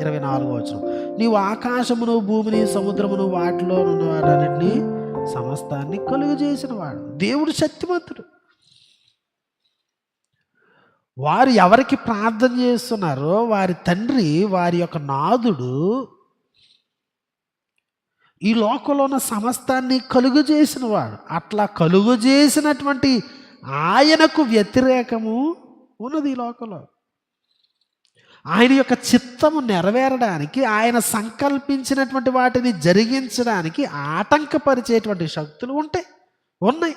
ఇరవై నాలుగో వచ్చిన నీవు ఆకాశమును భూమిని సముద్రమును వాటిలో ఉన్న వాటన్నిటిని సమస్తాన్ని కలుగు చేసిన వాడు దేవుడు శక్తిమంతుడు. వారు ఎవరికి ప్రార్థన చేస్తున్నారో వారి తండ్రి వారి యొక్క నాదుడు ఈ లోకంలో ఉన్న సమస్తాన్ని కలుగు చేసిన వాడు అట్లా కలుగు చేసినటువంటి ఆయనకు వ్యతిరేకము ఉన్నది ఈ లోకంలో. ఆయన యొక్క చిత్తము నెరవేరడానికి ఆయన సంకల్పించినటువంటి వాటిని జరిగించడానికి ఆటంకపరిచేటువంటి శక్తులు ఉంటాయి ఉన్నాయి.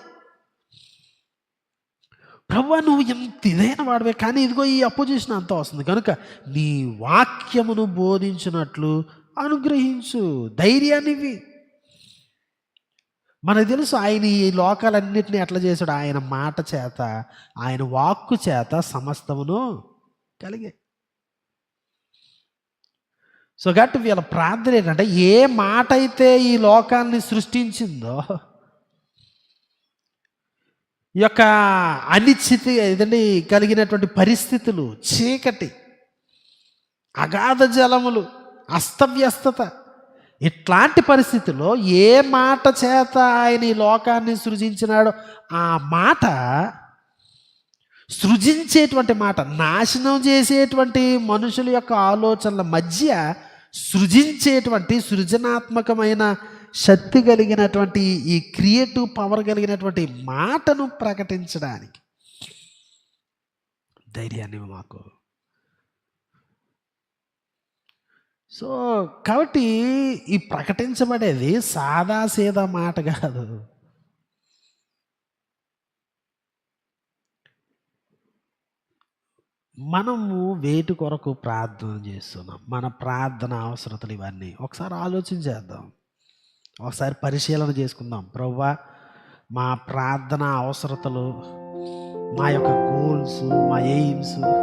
ప్రభు నువ్వు ఎంత ఇదైన వాడవే కానీ ఇదిగో ఈ అపోజిషన్ అంతా వస్తుంది. కనుక నీ వాక్యమును బోధించినట్లు అనుగ్రహించు. ధైర్యాన్నివి మనకు తెలుసు ఆయన ఈ లోకాలన్నింటినీ ఎట్లా చేశాడు? ఆయన మాట చేత ఆయన వాక్కు చేత సమస్తమును కలిగే సో కాబట్టి వీళ్ళ ప్రార్థన ఏంటంటే ఏ మాట అయితే ఈ లోకాన్ని సృష్టించిందో ఈ యొక్క అనిశ్చితి ఏదండి కలిగినటువంటి పరిస్థితులు చీకటి అగాధ జలములు అస్తవ్యస్తత ఇట్లాంటి పరిస్థితుల్లో ఏ మాట చేత ఆయన ఈ లోకాన్ని సృజించినాడో ఆ మాట సృజించేటువంటి మాట నాశనం చేసేటువంటి మనుషుల యొక్క ఆలోచనల మధ్య సృజించేటువంటి సృజనాత్మకమైన శక్తి కలిగినటువంటి ఈ క్రియేటివ్ పవర్ కలిగినటువంటి మాటను ప్రకటించడానికి ధైర్యాన్ని మాకు. సో కాబట్టి ఈ ప్రకటించబడేది సాదా సీదా మాట కాదు. మనము వేటి కొరకు ప్రార్థన చేస్తున్నాం? మన ప్రార్థన అవసరతలు ఇవన్నీ. ఒకసారి ఆలోచించేద్దాం ఒకసారి పరిశీలన చేసుకుందాం. ప్రవ్వా మా ప్రార్థన అవసరతలు మా యొక్క గోల్స్ మా ఎయిమ్స్